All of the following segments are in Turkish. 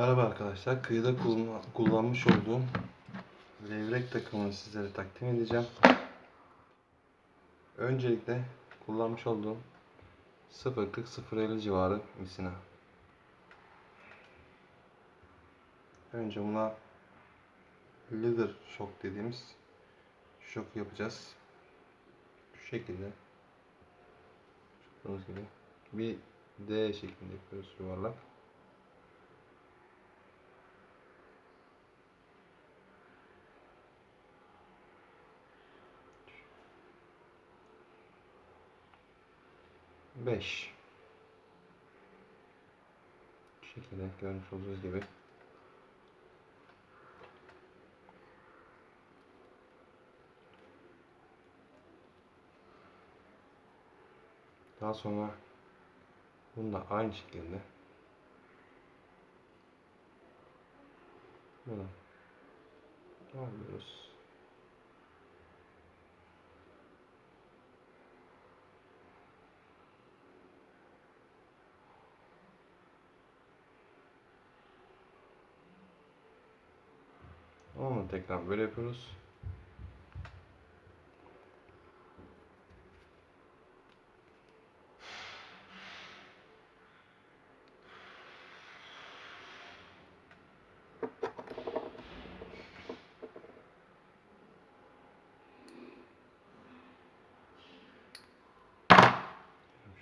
Merhaba arkadaşlar. Kıyıda kullan- kullanmış olduğum levrek takımını sizlere takdim edeceğim. Öncelikle kullanmış olduğum 0.40-0.50 civarı misina. Önce buna leather shock dediğimiz şok yapacağız. Şu şekilde. Gördüğünüz gibi bir D şeklinde yapıyoruz yuvarlak. Beş. Bu şekilde görmüş olduğunuz gibi. Daha sonra bunu da aynı şekilde bunu alıyoruz. Onu tekrar böyle yapıyoruz.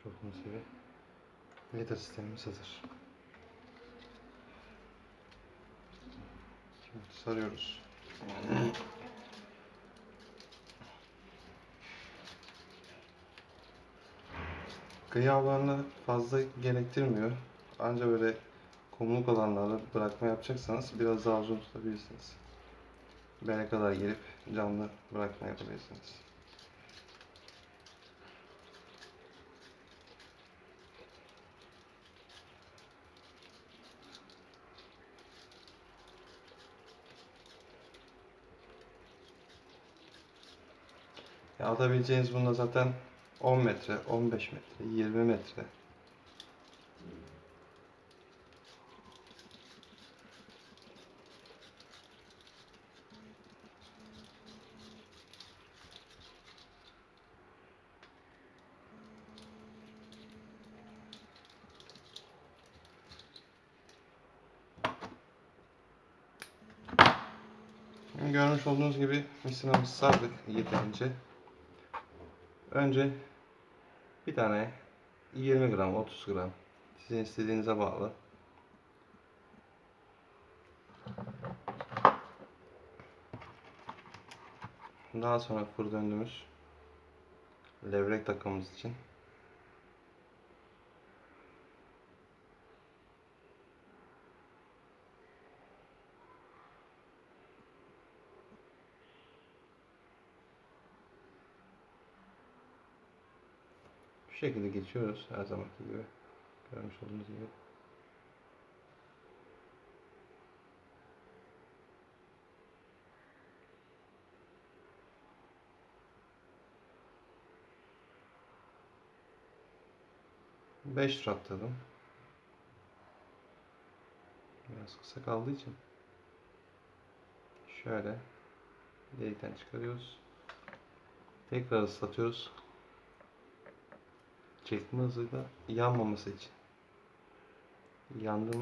Olduğunuz gibi sistemimiz hazır. Şimdi sarıyoruz. Kıyı avlarına fazla gerektirmiyor. Ancak böyle kumluk alanlarda bırakma yapacaksanız biraz daha uzun tutabilirsiniz. Bele kadar gelip canlı bırakma yapabilirsiniz. Ya atabileceğiniz bunda zaten 10 metre, 15 metre, 20 metre. Görmüş olduğunuz gibi misinamızı sardık yeterince. Önce bir tane 20 gram, 30 gram sizin istediğinize bağlı. Daha sonra fır döndüğümüz levrek takımımız için Şekilde geçiyoruz her zamanki gibi. Görmüş olduğunuz gibi. Beş tur atladım. Biraz kısa kaldığı için şöyle delikten çıkarıyoruz. Tekrar ıslatıyoruz çekme hızıyla yanmaması için. Yandı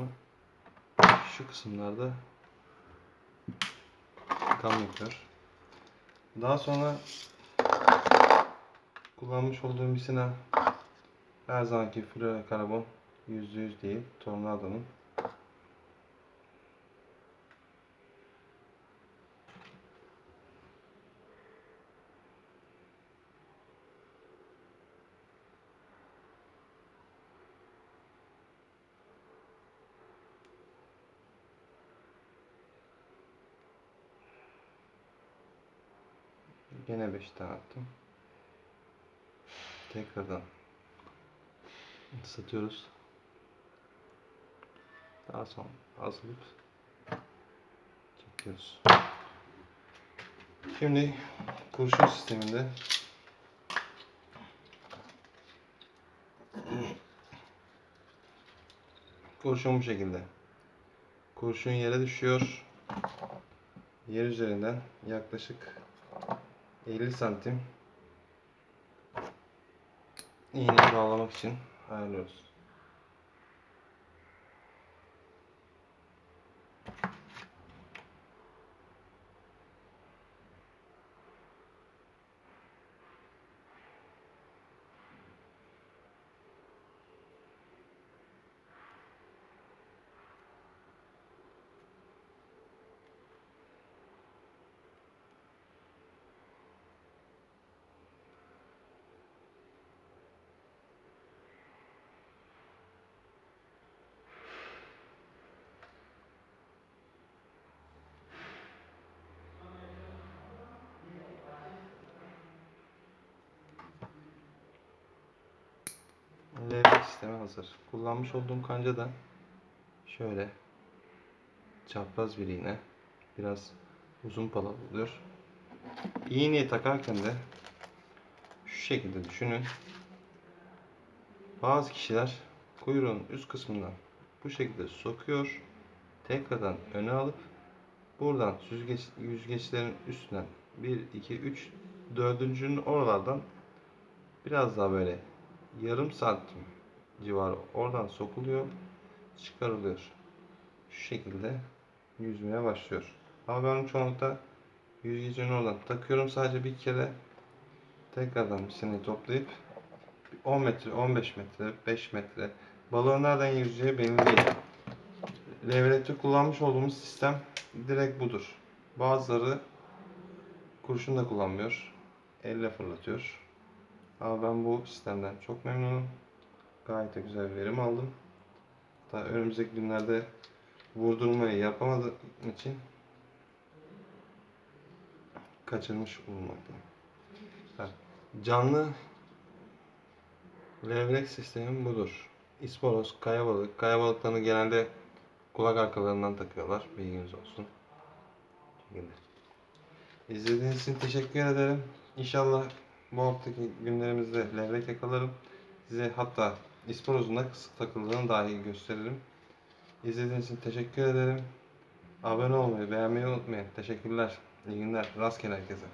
şu kısımlarda kan yapıyor. Daha sonra kullanmış olduğum misina her zamanki fluorokarbon %100 değil Tornado'nun Gene 5 tane attım. Tekrardan ısıtıyoruz. Daha sonra hazırlayıp çekiyoruz. Şimdi kurşun sisteminde kurşun bu şekilde. Kurşun yere düşüyor. Yer üzerinden yaklaşık 50 santim iğne bağlamak için ayarlıyoruz. Sistemi hazır. Kullanmış olduğum kanca da şöyle çapraz bir iğne. Biraz uzun pala oluyor. İğneyi takarken de şu şekilde düşünün. Bazı kişiler kuyruğun üst kısmından bu şekilde sokuyor. Tekrardan öne alıp buradan süzgeç, yüzgeçlerin üstünden 1, 2, 3, dördüncünün oralardan biraz daha böyle yarım santim civarı oradan sokuluyor, çıkarılıyor. Şu şekilde yüzmeye başlıyor. Ama ben çoğunlukla yüzgecini oradan takıyorum sadece bir kere tekrardan bir seneyi toplayıp 10 metre, 15 metre, 5 metre balığın nereden yüzeceği belli değil. Levrekte kullanmış olduğumuz sistem direkt budur. Bazıları kurşun da kullanmıyor. Elle fırlatıyor. Ama ben bu sistemden çok memnunum. Gayet de güzel verim aldım. Hatta önümüzdeki günlerde vurdurmayı yapamadığım için kaçırmış bulunmaktayım. Canlı levrek sistemim budur. İsporos, kaya balık. Kaya balıklarını genelde kulak arkalarından takıyorlar. Bilginiz olsun. İzlediğiniz için teşekkür ederim. İnşallah bu haftaki günlerimizde levrek yakalarım. Size hatta İsporoz'un da kısık takıldığını dahi gösteririm. İzlediğiniz için teşekkür ederim. Abone olmayı, beğenmeyi unutmayın. Teşekkürler. İyi günler. Rastgele herkese.